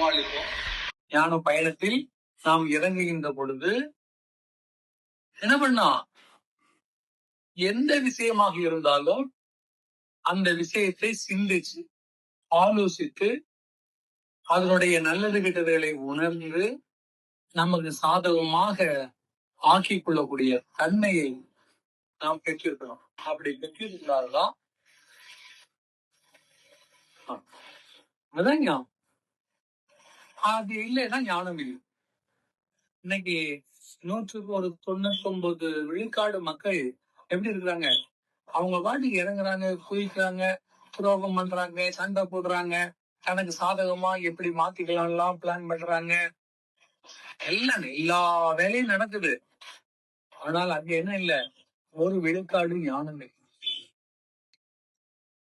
வாழ்கிறோம் ஞான பயணத்தில் நாம் இறங்குகின்ற பொழுது என்ன பண்ணா? எந்த விஷயமாக இருந்தாலும் அந்த விஷயத்தை சிந்திச்சு ஆலோசித்து அதனுடைய நல்லது கெட்டதுகளை உணர்ந்து நமக்கு சாதகமாக ஆக்கிக் கொள்ளக்கூடிய தன்மையை நாம் பெற்றிருக்கிறோம். அப்படி பெற்றிருந்தால்தான் அதான் அது இல்லைன்னா ஞானம் இல்லை. இன்னைக்கு நூற்றுக்கு ஒரு தொண்ணூத்தி ஒன்பது விழுக்காடு மக்கள் எப்படி இருக்கிறாங்க? அவங்க பாட்டுக்கு இறங்குறாங்க குதிக்கிறாங்க துரோகம் பண்றாங்க சண்டை போடுறாங்க தனக்கு சாதகமா எப்படி மாத்திக்கலாம்லாம் பிளான் பண்றாங்க. எல்லாம் எல்லா வேலையும் நடக்குது. ஆனால் அங்க என்ன இல்ல? ஒரு விழுக்காடு ஞானம் இல்லை.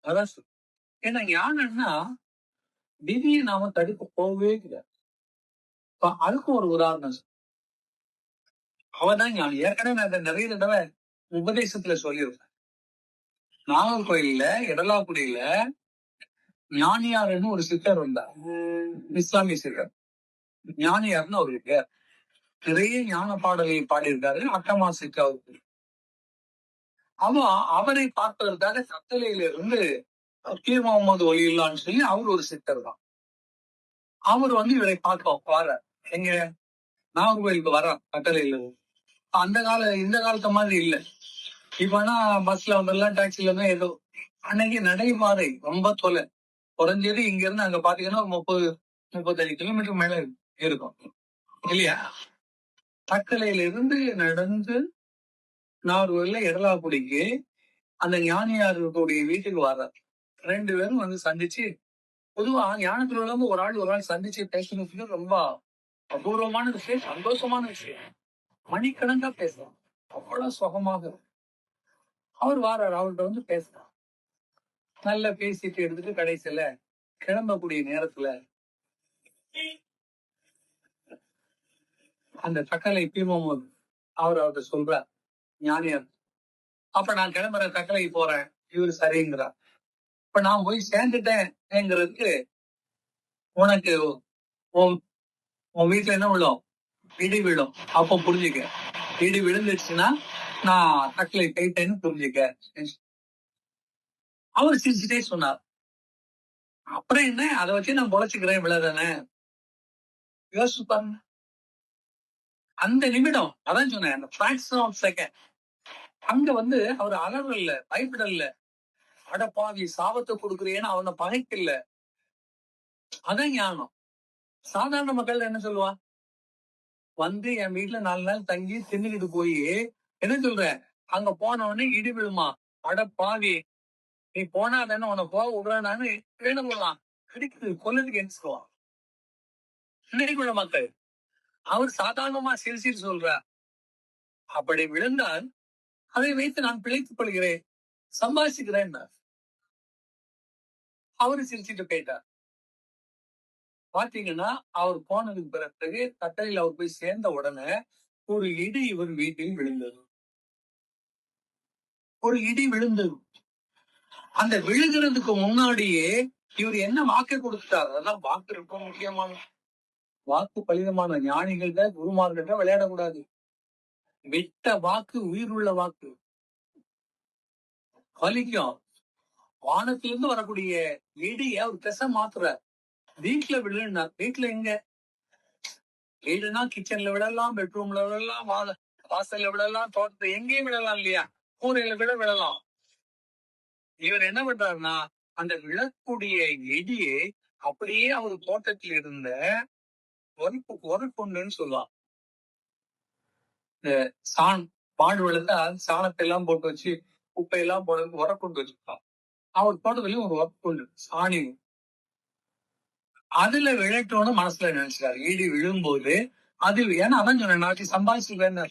அதான் ஏன்னா ஞானம்னா விதியை நாம தடுக்க போகவே கிடையாது. அதுக்கு ஒரு உதாரணம். அவதான் ஞானம் ஏற்கனவே நான் இதை நிறைய தடவை உபதேசத்துல சொல்லியிருக்கேன் நாகர்கோயில்ல இடலாக்குடியில ஞானியார்னு ஒரு சித்தர் இருந்தார் இஸ்லாமிய சித்தர். ஞானியார்னு அவரு பேர். நிறைய ஞான பாடல்கள் பாடியிருக்காரு. அட்டமாசிக்கு அவருக்கு அவன் அவரை பார்ப்பதற்காக கட்டளையில இருந்து கீர் முகமது ஒலியில்லான்னு சொல்லி அவர் ஒரு சித்தர் தான். அவர் வந்து இவரை பார்க்க வர எங்க? நாகர்கோயிலுக்கு வர கட்டளையில இருந்து. அந்த கால இந்த காலத்து மாதிரி இல்ல. இப்பனா பஸ்ல வந்துடலாம் டாக்ஸில வந்து ஏதோ அன்னைக்கு நடைபாதை ரொம்ப தொலை. குறைஞ்சது இங்க இருந்து அங்க பாத்தீங்கன்னா ஒரு முப்பது முப்பத்தஞ்சு கிலோமீட்டர் மேல இருக்கும். இல்லையா? தக்கலையில இருந்து நடந்து நாகர்கோயில்ல இடலாக்குடிக்கு அந்த ஞானியாருடைய வீட்டுக்கு வர்றார். ரெண்டு பேரும் வந்து சந்திச்சு பொதுவா ஞானத்துல ஒரு ஆள் ஒரு ஆள் சந்திச்சு பேசணும் ரொம்ப அபூர்வமான விஷயம் சந்தோஷமான விஷயம். மணிக்கணக்கா பேசுறான். அவ்வளவு சுகமாக. அவர் வாரார் அவர்கிட்ட வந்து பேசலாம் நல்லா பேசிட்டு எடுத்துட்டு கடைசியில கிளம்பக்கூடிய நேரத்துல அந்த தக்கலை பீமம் அவர் அவர்கிட்ட சொல்றார் ஞானியார் அப்ப நான் கிளம்புற தக்கலை போறேன். இவரு சரிங்கிறார். இப்ப நான் போய் சேர்ந்துட்டேன்ங்கிறதுக்கு உனக்கு உன் உன் வீட்டுல என்ன விழும்? இடி விழும். அப்ப புரிஞ்சுக்க. இடி விழுந்துச்சுன்னா நான் தக்கலை கைட்டேன்னு புரிஞ்சுக்க. அவர் சிரிச்சுட்டே சொன்னார். அப்புறம் என்ன? அதை வச்சு நான் பொழைச்சுக்கிறேன் விழதானே யோசிச்சு பாருங்க. அந்த நிமிடம் அதான் சொன்னேன் அந்த ஃபிராக்ஷன் ஆஃப் செகண்ட் அங்க வந்து அவர் அலறல பயப்படல அட பாவி சாபத்தை கொடுக்குறேன்னு அவனை பகைக்கல. அதான் ஞானம். சாதாரண மக்கள் என்ன சொல்லுவா? வந்து என் வீட்டுல நாலு நாள் தங்கி தின்னுக்கிட்டு போய் என்ன சொல்ற? அங்க போன உடனே இடி விழுமா அட பாவி. நீ போனா தானே உன்னை போக விடுறான்னு வேணும் போலாம். கிடைக்குது கொல்லதுக்கு என்ன சொல்லுவான் இன்னைக்கு மக்கள் அவர் சாதாரணமா சிரிச்சிட்டு சொல்றார் அப்படி விழுந்தால் அதை வைத்து நான் பிழைத்துக் கொள்கிறேன். சம்பாதிச்சுக்கிறேன் அவரு சிரிச்சிட்டு போயிட்டார். பாத்தீங்கன்னா அவர் போனதுக்கு பிறகு கட்டளையில் அவர் போய் சேர்ந்த உடனே ஒரு இடி இவர் வீட்டில் விழுந்தது. ஒரு இடி விழுந்தது. அந்த விழுகிறதுக்கு முன்னாடியே இவர் என்ன வாக்கு கொடுத்தார் அதெல்லாம் வாக்கு ரொம்ப முக்கியமான வாக்கு பலிதமான ஞானிகள்ட குருமார்கள்ட்ட விளையாடக்கூடாது. விட்ட வாக்கு உயிருள்ள வாக்கு. வலிக்கும் வானத்திலிருந்து வரக்கூடிய இடிய ஒரு திசை மாத்துற வீட்டுல விழுனார் வீட்டுல எங்க? வீடுனா கிச்சன்ல விடலாம் பெட்ரூம்ல விடலாம் வா- வாசல்ல விடலாம் தோட்டத்தை எங்கேயும் விடலாம் இல்லையா? கூரையில விட விடலாம். இவர் என்ன பண்றாருன்னா அந்த விழக்கூடிய எடியை அப்படியே அவர் தோட்டத்தில் இருந்த உரைப்பு உரைப்புண்டுன்னு சொல்லலாம் இந்த சாண் பாண்டு விழுந்தா சாணத்தை எல்லாம் போட்டு வச்சு குப்பையெல்லாம் போட உரப்புண்டு வச்சிருக்கான் அவர் தோட்டத்துலயும் ஒரு உரப்புண்டு சாணி அதுல விழட்டோன்னு மனசுல நினைச்சாரு இடி விழும்போது அது ஏன்னா அதான் சொன்னேன் நாளைக்கு சம்பாதிச்சிருக்கேன்னு.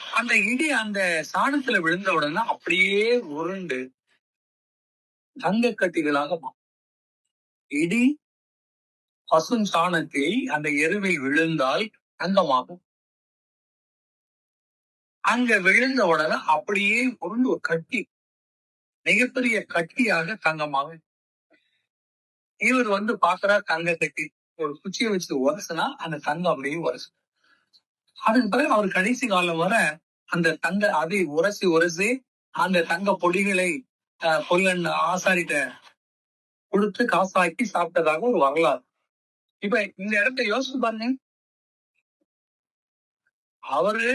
அந்த இடி அந்த சாணத்துல விழுந்த உடனே அப்படியே உருண்டு தங்க கட்டிகளாக இடி பசும் சாணத்தில் அந்த எருவில் விழுந்தால் தங்கமாகும். அங்க விழுந்த உடனே அப்படியே உருண்டு ஒரு கட்டி மிகப்பெரிய கட்டியாக தங்கமாகும் இவர் வந்து பாக்குறா தங்க ஒரு குச்சியை வச்சு உரசுனா அந்த தங்கம் அப்படியே உரசு. அதுக்கு பிறகு அவர் கடைசி காலம் வர அந்த தங்க அதை உரசி உரசி அந்த தங்க பொடிகளை பொல்லன் ஆசாரிட்ட கொடுத்து காசாக்கி சாப்பிட்டதாக ஒரு வரலாறு. இப்ப இந்த இடத்த யோசிச்சு பாருங்க. அவரு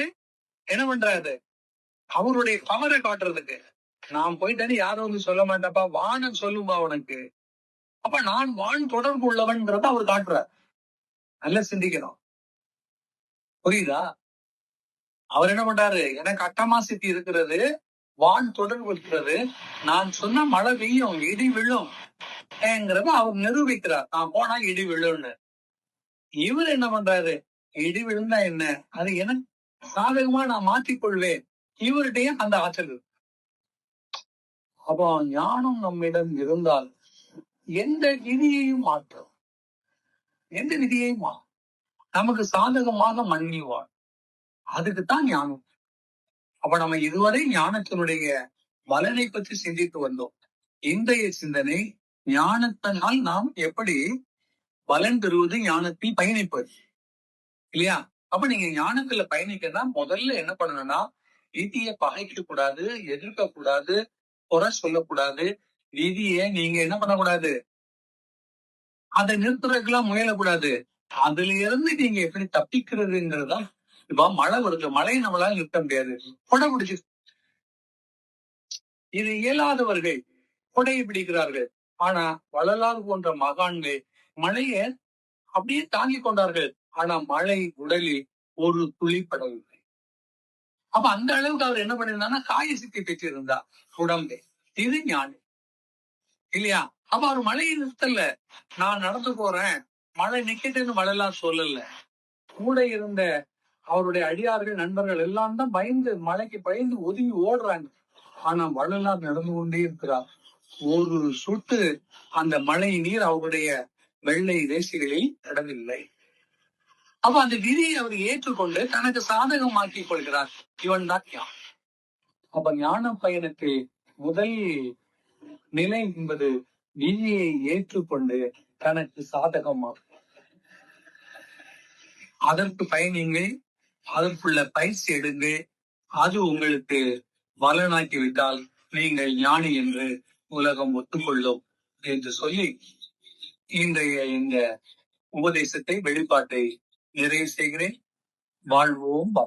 என்ன பண்றாரு? அவருடைய பவரை காட்டுறதுக்கு. நான் போயிட்டேன்னு யாரும் வந்து சொல்ல மாட்டேப்பா. வானம் சொல்லும்பா உனக்கு. அப்ப நான் வான் தொடர்பு உள்ளவன்றத அவர் காட்டுறார். நல்லா சிந்திக்கணும். புரியுதா? அவர் என்ன பண்றாரு? எனக்கு அட்டமா சித்தி இருக்கிறது வான் தொடர்பு இருக்கிறது நான் சொன்ன மழை பெய்யும் இடி விழும் ஏங்கிறத அவர் நிரூபிக்கிறார். நான் போனா இடி விழும்னு. இவர் என்ன பண்றாரு? இடி விழுந்தா என்ன? அது எனக்கு சாதகமா நான் மாற்றிக்கொள்வேன். இவர்கிட்டயும் அந்த ஆற்றல் அப்போ ஞானம் நம்மிடம் இருந்தால் எந்த விதியையும் மாற்றும் எந்த விதியையும் நமக்கு சாதகமாக மன்னிவார் அதுக்குத்தான் ஞானம். அப்ப நம்ம இதுவரை ஞானத்தினுடைய பலனை பற்றி சிந்தித்து வந்தோம். இன்றைய சிந்தனை ஞானத்தினால் நாம் எப்படி பலன் பெறுவது ஞானத்தில் பயணிப்பது. இல்லையா? அப்ப நீங்க ஞானத்துல பயணிக்கன்னா முதல்ல என்ன பண்ணணும்னா விதியை பகைக்க கூடாது எதிர்க்க கூடாது குறை சொல்லக்கூடாது நிதியை நீங்க என்ன பண்ணக்கூடாது? அதை நிறுத்துறதுக்கெல்லாம் முயலக்கூடாது. அதுல இருந்து நீங்க எப்படி தப்பிக்கிறதுங்கிறதா இப்ப மழை வருது. மழையை நம்மளால நிறுத்த முடியாது. கொடை பிடிச்சு இது இயலாதவர்கள் கொடையை பிடிக்கிறார்கள். ஆனா வள்ளலார் போன்ற மகான்கள் மழையை அப்படியே தாங்கி கொண்டார்கள். ஆனா மழை உடலில் ஒரு துளி படவில்லை. அப்ப அந்த அளவுக்கு அவர் என்ன பண்ணிருந்தாருன்னா காய சித்தி பெற்றிருந்தார். உடம்பே இது ஞானி. இல்லையா? அப்ப அவர் மழையை நிறுத்தல நான் நடந்து போறேன். மழை நிக்கட்டுன்னு மழைலாம் சொல்லல. கூட இருந்த அவருடைய அடியார்கள் நண்பர்கள் எல்லாம் தான் பயந்து மழைக்கு பயந்து ஒதுங்கி ஓடுறாங்க. ஆனா வள்ளலார் நடந்து கொண்டே இருக்கிறார். ஒரு சொட்டு அந்த மழை நீர் அவருடைய வெள்ளை தேசிகளில் இடவில்லை. அப்ப அந்த விதியை அவர் ஏற்றுக்கொண்டு தனக்கு சாதகமாக்கிக் கொள்கிறார். இவன் தான் ஞானம் அப்ப ஞான பயணத்தில் முதல் நிலை என்பது விதியை ஏற்றுக்கொண்டு தனக்கு சாதகமாகும் அதற்கு பயணிங்கள் அதற்குள்ள பயிற்சி எடுங்கள் அது உங்களுக்கு பலனாக்கிவிட்டால் நீங்கள் ஞானி என்று உலகம் ஒத்துக்கொள்ளும் என்று சொல்லி இன்றைய இந்த உபதேசத்தை வெளிப்பாட்டை நிறைவு செய்கிறேன். வாழ்வோம் பா